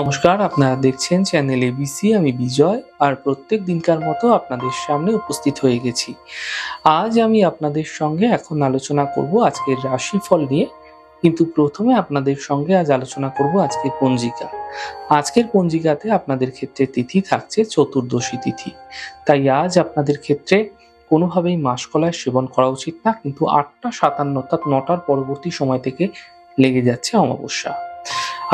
নমস্কার, আপনারা দেখছেন চ্যানেল এবিসি আমি বিজয়, আর প্রত্যেক দিনকার মতো আপনাদের সামনে উপস্থিত হয়ে গেছি। আজ আমি আপনাদের সঙ্গে এখন আলোচনা করব আজকের রাশিফল নিয়ে, কিন্তু প্রথমে আপনাদের সঙ্গে আজ আলোচনা করব আজকের পঞ্জিকা। আজকের পঞ্জিকাতে আপনাদের ক্ষেত্রে তিথি থাকছে চতুর্দশী তিথি। তাই আজ আপনাদের ক্ষেত্রে কোনোভাবেই মাসকলায় সেবন করা উচিত না, কিন্তু আটটা সাতান্ন অর্থাৎ নটার পরবর্তী সময় থেকে লেগে যাচ্ছে অমাবস্যা।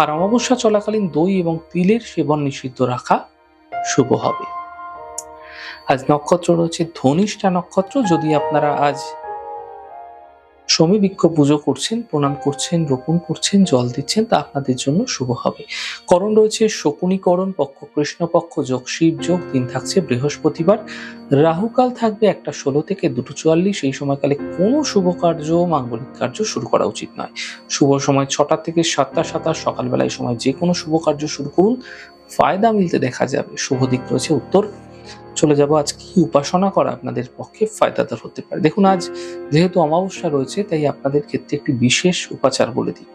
আর অমাবস্যা চলাকালীন দই এবং তিলের সেবন নিষিদ্ধ রাখা শুভ হবে। আজ নক্ষত্র রয়েছে, ধনিষ্ঠা নক্ষত্র। যদি আপনারা আজ সমীবৃক্ষ পুজো করছেন, প্রণাম করছেন, রোপণ করছেন, জল দিচ্ছেন, তা আপনাদের জন্য শুভ হবে। করণ রয়েছে শকুনীকরণ, পক্ষ কৃষ্ণপক্ষ যোগ শিব, যোগ দিন থাকছে বৃহস্পতিবার। রাহুকাল থাকবে একটা ষোলো থেকে দুটো চুয়াল্লিশ, এই সময়কালে কোনো শুভ কার্য, মাঙ্গলিক কার্য শুরু করা উচিত নয়। শুভ সময় ছটা থেকে সাতটা সাতাশ সকালবেলা এই সময় যে কোনো শুভ কার্য শুরু করুন। ফায়দা মিলতে দেখা যাবে। শুভ দিক রয়েছে উত্তর চলে যাব, আজ কি উপাসনা করা আপনাদের পক্ষে ফায়দাদার হতে পারে? দেখুন, আজ যেহেতু অমাবস্যা রয়েছে, তাই আপনাদের ক্ষেত্রে একটি বিশেষ উপাচার বলে দিই।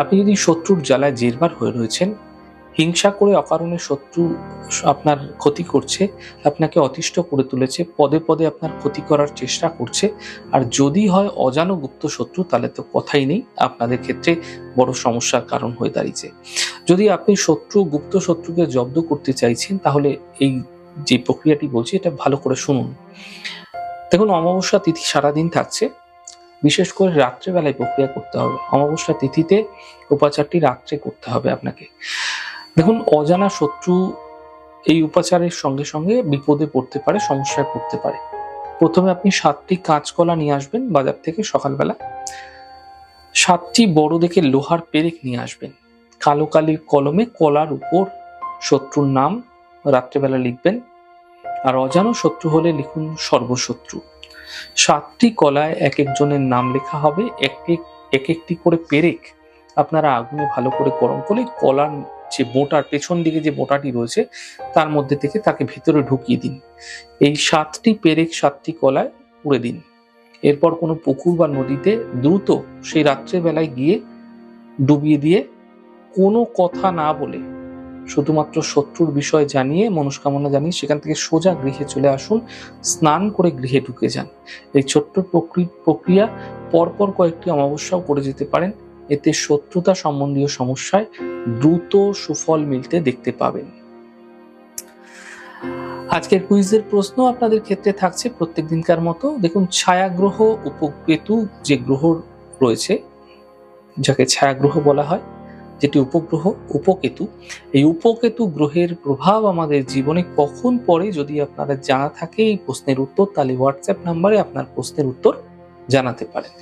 আপনি যদি শত্রুর জ্বালায় জেরবার হয়ে রয়েছেন, হিংসা করে অকারণে শত্রু আপনার ক্ষতি করছে, আপনাকে অতিষ্ঠ করে তুলেছে, পদে পদে আপনার ক্ষতি করার চেষ্টা করছে, আর যদি হয় অজানো গুপ্ত শত্রু, তাহলে তো কথাই নেই, আপনাদের ক্ষেত্রে বড় সমস্যার কারণ হয়ে দাঁড়িয়েছে। যদি আপনি শত্রু, গুপ্ত শত্রুকে জব্দ করতে চাইছেন, তাহলে এই যে প্রক্রিয়াটি বলছি, এটা ভালো করে শুনুন। দেখুন, অমাবস্যা তিথি সারাদিন থাকছে। বিশেষ করে রাত্রেবেলায় প্রক্রিয়া করতে হবে। অমাবস্যা তিথিতে উপাচারটি রাত্রে করতে হবে আপনাকে। দেখুন, অজানা শত্রু এই উপাচারের সঙ্গে সঙ্গে বিপদে পড়তে পারে, সমস্যায় পড়তে পারে। প্রথমে আপনি সাতটি কাঁচকলা নিয়ে আসবেন বাজার থেকে সকালবেলা। সাতটি বড় দেখে লোহার পেরেক নিয়ে আসবেন। কালো কালির কলমে কলার উপর শত্রুর নাম রাত্রেবেলা লিখবেন। আর অজানো শত্রু হলে লিখুন সর্বশত্রু। সাতটি কলায় এক একজনের নাম লেখা হবে। এক এক এক একটি করে পেরেক আপনারা আগুনে ভালো করে গরম করে কলার যে বোটার পেছন দিকে যে বোটাটি রয়েছে, তার মধ্যে থেকে তাকে ভেতরে ঢুকিয়ে দিন। এই সাতটি পেরেক, সাতটি কলায় উড়ে দিন। এরপর কোনো পুকুর বা নদীতে দ্রুত সেই রাত্রেবেলায় গিয়ে ডুবিয়ে দিয়ে কোনো কথা না বলে শুধুমাত্র শত্রুর বিষয় জানিয়ে, মনস্কামনা জানিয়ে সেখান থেকে সোজা গৃহে চলে আসুন, স্নান করে গৃহে ঢুকে যান। এই ছোট্ট প্রক্রি- প্রক্রিয়া পরপর কয়েকটি অমাবস্যাও করে যেতে পারেন। এতে শত্রুতা সম্বন্ধীয় সমস্যায় দ্রুত সুফল মিলতে দেখতে পাবেন। আজকের কুইজের প্রশ্ন আপনাদের ক্ষেত্রে থাকছে প্রত্যেক দিনকার মতো। দেখুন, ছায়াগ্রহ উপকেতু যে গ্রহ রয়েছে, যাকে ছায়াগ্রহ বলা হয় যেটি উপগ্রহ, উপকেতু, এই উপকেতু গ্রহের প্রভাব আমাদের জীবনে কখন পড়ে যদি আপনারা জানা থাকে এই প্রশ্নের উত্তর, তাহলে হোয়াটসঅ্যাপ নাম্বারে আপনার প্রশ্নের উত্তর জানাতে পারেন।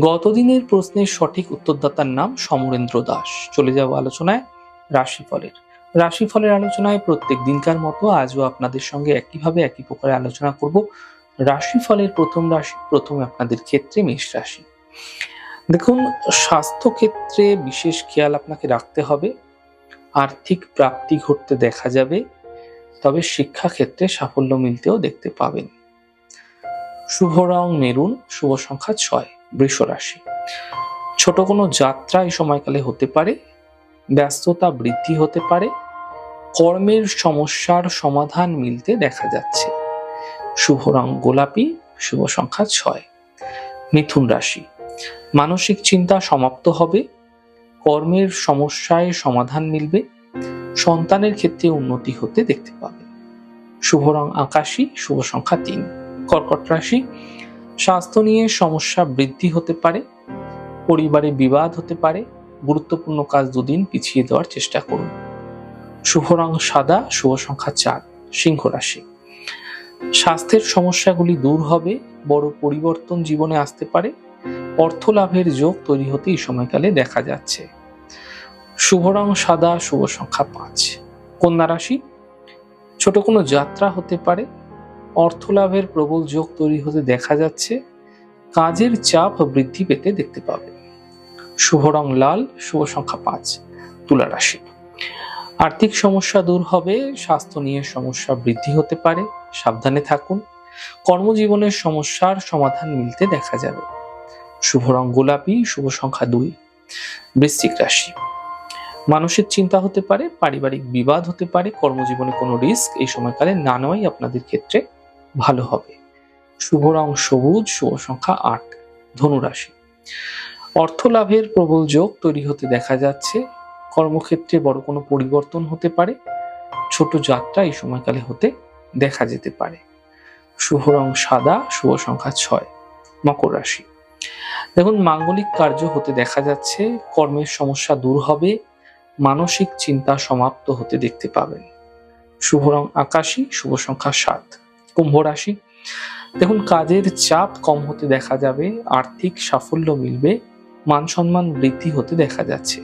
গতদিনের প্রশ্নের সঠিক উত্তরদাতার নাম সমরেন্দ্র দাস। চলে যাব আলোচনায় রাশিফলের। রাশিফলের আলোচনায় প্রত্যেক দিনকার মতো আজও আপনাদের সঙ্গে একইভাবে একই প্রকারে আলোচনা করব। রাশিফলের প্রথম রাশি, প্রথমে আপনাদের ক্ষেত্রে মেষ রাশি। দেখুন স্বাস্থ্য ক্ষেত্রে বিশেষ খেয়াল আপনাকে রাখতে হবে। আর্থিক প্রাপ্তি ঘটতে দেখা যাবে, তবে শিক্ষা ক্ষেত্রে সাফল্য মিলতেও দেখতে পাবেন। শুভ রং মেরুন, শুভ সংখ্যা ছয়, বৃষ রাশি। ছোট কোনো যাত্রা এই সময়কালে হতে পারে, ব্যস্ততা বৃদ্ধি হতে পারে, কর্মের সমস্যার সমাধান মিলতে দেখা যাচ্ছে। শুভ রং গোলাপি, শুভ সংখ্যা ছয়। মিথুন রাশি। মানসিক চিন্তা সমাপ্ত হবে, কর্মের সমস্যায় সমাধান মিলবে, সন্তানের ক্ষেত্রে উন্নতি হতে দেখতে পাবে। শুভ রং আকাশী, শুভ সংখ্যা তিন। কর্কট রাশি, স্বাস্থ্য নিয়ে সমস্যা বৃদ্ধি হতে পারে, পরিবারে বিবাদ হতে পারে, গুরুত্বপূর্ণ কাজ দুদিন পিছিয়ে দেওয়ার চেষ্টা করুন। শুভ রং সাদা, শুভ সংখ্যা চার, সিংহ রাশি। স্বাস্থ্যের সমস্যাগুলি দূর হবে, বড় পরিবর্তন জীবনে আসতে পারে অর্থ লাভের যোগ তৈরি হতে এই সময়কালে দেখা যাচ্ছে। শুভ রং সাদা, শুভ সংখ্যা পাঁচ। কন্যা রাশি, ছোট কোনো যাত্রা হতে পারে। অর্থ লাভের প্রবল যোগ তৈরি হতে দেখা যাচ্ছে। কাজের চাপ বৃদ্ধি পেতে দেখতে পাবে। শুভ রং লাল, শুভ সংখ্যা পাঁচ, তুলা রাশি। আর্থিক সমস্যা দূর হবে, স্বাস্থ্য নিয়ে সমস্যা বৃদ্ধি হতে পারে। সাবধানে থাকুন। কর্মজীবনের সমস্যার সমাধান মিলতে দেখা যাবে। শুভ রং গোলাপি, শুভ সংখ্যা দুই। বৃশ্চিক রাশি। মানসিক চিন্তা হতে পারে, পারিবারিক বিবাদ হতে পারে, কর্মজীবনে কোনো রিস্ক, এই সময়কালে না নেওয়াই আপনাদের ক্ষেত্রে ভালো হবে। শুভ রং সবুজ, শুভ সংখ্যা আট, ধনুরাশি। অর্থ লাভের প্রবল যোগ তৈরি হতে দেখা যাচ্ছে। কর্মক্ষেত্রে বড় কোনো পরিবর্তন হতে পারে। ছোট যাত্রা এই সময়কালে হতে দেখা যেতে পারে। শুভ রং সাদা, শুভ সংখ্যা ছয়, মকর রাশি। দেখুন, মাঙ্গলিক কার্য হতে দেখা যাচ্ছে, কর্মের সমস্যা দূর হবে, মানসিক চিন্তা সমাপ্ত হতে দেখতে পাবেন। শুভ রং আকাশী, শুভ সংখ্যা সাত। কুম্ভ রাশি, দেখুন, কাজের চাপ কম হতে দেখা যাবে, আর্থিক সাফল্য মিলবে, মান সম্মান বৃদ্ধি হতে দেখা যাচ্ছে।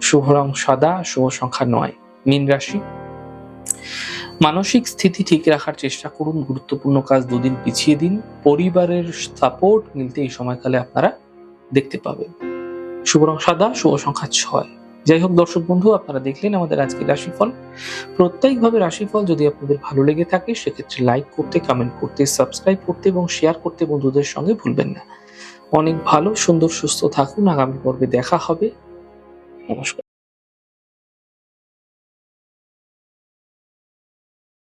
শুভ রং সাদা, শুভ সংখ্যা নয়। মীন রাশি মানসিক স্থিতি ঠিক রাখার চেষ্টা করুন, গুরুত্বপূর্ণ কাজ দুদিন পিছিয়ে দিন। পরিবারের সাপোর্ট মিলতে এই সময়কালে আপনারা দেখতে পাবেন। শুভ রং সাদা, শুভ সংখ্যা ছয়। যাই হোক দর্শক বন্ধু, আপনারা দেখলেন আমাদের আজকের রাশিফল। প্রত্যেকভাবে রাশিফল যদি আপনাদের ভালো লেগে থাকে, সেক্ষেত্রে লাইক করতে কমেন্ট করতে সাবস্ক্রাইব করতে এবং শেয়ার করতে বন্ধুদের সঙ্গে ভুলবেন না। অনেক ভালো, সুন্দর, সুস্থ থাকুন। আগামী পর্বে দেখা হবে। নমস্কার।